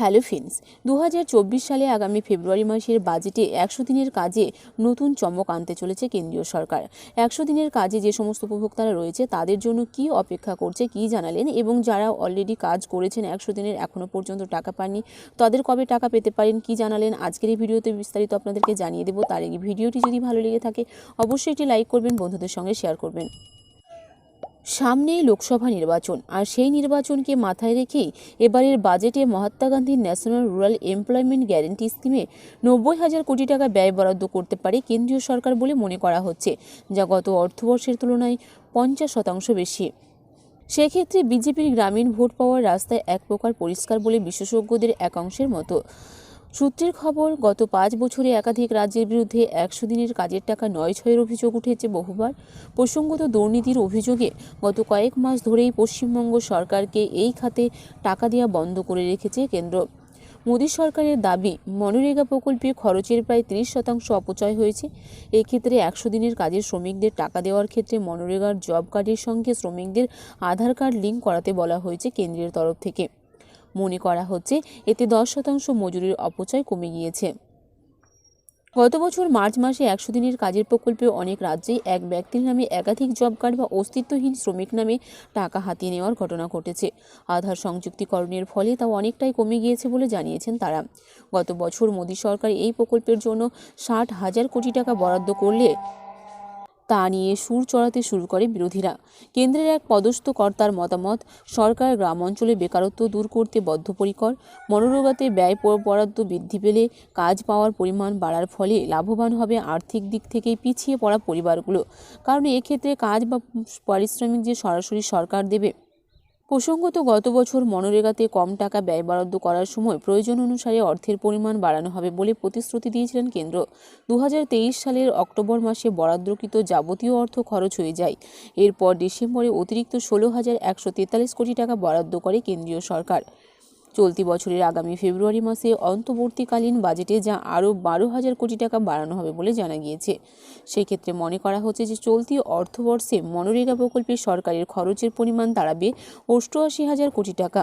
Hello friends দু সালে আগামী ফেব্রুয়ারি মাসের বাজেটে একশো দিনের কাজে নতুন চমক আনতে চলেছে কেন্দ্রীয় সরকার। একশো দিনের কাজে যে সমস্ত উপভোক্তারা রয়েছে, তাদের জন্য কি অপেক্ষা করছে, কি জানালেন এবং যারা অলরেডি কাজ করেছেন একশো দিনের এখনও পর্যন্ত টাকা পাননি, তাদের কবে টাকা পেতে পারেন, কি জানালেন? আজকের এই ভিডিওতে বিস্তারিত আপনাদেরকে জানিয়ে দেবো। তার আগে ভিডিওটি যদি ভালো লেগে থাকে, অবশ্যই এটি লাইক করবেন, বন্ধুদের সঙ্গে শেয়ার করবেন। সামনেই লোকসভা নির্বাচন, আর সেই নির্বাচনকে মাথায় রেখেই এবারের বাজেটে মহাত্মা গান্ধীর ন্যাশনাল রুরাল এমপ্লয়মেন্ট গ্যারেন্টি স্কিমে নব্বই হাজার কোটি টাকা ব্যয় বরাদ্দ করতে পারে কেন্দ্রীয় সরকার বলে মনে করা হচ্ছে, যা গত অর্থবর্ষের তুলনায় পঞ্চাশ শতাংশ বেশি। সেক্ষেত্রে বিজেপির গ্রামীণ ভোট পাওয়ার রাস্তায় এক প্রকার পরিষ্কার বলে বিশেষজ্ঞদের একাংশের মতো। সূত্রের খবর, গত পাঁচ বছরে একাধিক রাজ্যের বিরুদ্ধে একশো দিনের কাজের টাকা নয় ছয়ের অভিযোগ উঠেছে বহুবার। প্রসঙ্গত দুর্নীতির অভিযোগে গত কয়েক মাস ধরেই পশ্চিমবঙ্গ সরকারকে এই খাতে টাকা দেওয়া বন্ধ করে রেখেছে কেন্দ্র। মোদী সরকারের দাবি, মনরেগা প্রকল্পে খরচের প্রায় তিরিশ শতাংশ অপচয় হয়েছে। এক্ষেত্রে একশো দিনের কাজের শ্রমিকদের টাকা দেওয়ার ক্ষেত্রে মনরেগার জব কার্ডের সঙ্গে শ্রমিকদের আধার কার্ড লিঙ্ক করাতে বলা হয়েছে কেন্দ্রের তরফ থেকে। মনে করা হচ্ছে এতে দশ শতাংশ মজুরির অপচয় কমে গিয়েছে। গত বছর মার্চ মাসে একশো দিনের কাজের প্রকল্পে অনেক রাজ্যেই এক ব্যক্তির নামে একাধিক জব কার্ড বা অস্তিত্বহীন শ্রমিক নামে টাকা হাতিয়ে নেওয়ার ঘটনা ঘটেছে। আধার সংযুক্তিকরণের ফলে তা অনেকটাই কমে গিয়েছে বলে জানিয়েছেন তারা। গত বছর মোদী সরকার এই প্রকল্পের জন্য ষাট হাজার কোটি টাকা বরাদ্দ করলে তা নিয়ে সুর চড়াতে শুরু করে বিরোধীরা। কেন্দ্রের এক পদস্থ কর্তার মতামত, সরকার গ্রাম অঞ্চলে বেকারত্ব দূর করতে বদ্ধপরিকর, মনোরোগাতে ব্যয় বরাদ্দ বৃদ্ধি পেলে কাজ পাওয়ার পরিমাণ বাড়ার ফলে লাভবান হবে আর্থিক দিক থেকেই পিছিয়ে পড়া পরিবারগুলো। কারণ এক্ষেত্রে কাজ বা পারিশ্রমিক যে সরাসরি সরকার দেবে প্রসঙ্গত, গত বছর মনরেগাতে কম টাকা ব্যয় বরাদ্দ করার সময় প্রয়োজন অনুসারে অর্থের পরিমাণ বাড়ানো হবে বলে প্রতিশ্রুতি দিয়েছিলেন কেন্দ্র। দু হাজার তেইশ সালের অক্টোবর মাসে বরাদ্দকৃত যাবতীয় অর্থ খরচ হয়ে যায়। এরপর ডিসেম্বরে অতিরিক্ত ষোলো হাজার একশো তেতাল্লিশ কোটি টাকা বরাদ্দ করে কেন্দ্রীয় সরকার। চলতি বছরের আগামী ফেব্রুয়ারি মাসে অন্তর্বর্তীকালীন বাজেটে যা আরও বারো হাজার কোটি টাকা বাড়ানো হবে বলে জানা গিয়েছে। সেক্ষেত্রে মনে করা হচ্ছে যে চলতি অর্থবর্ষে মনরেগা প্রকল্পে সরকারের খরচের পরিমাণ দাঁড়াবে অষ্টআশি হাজার কোটি টাকা।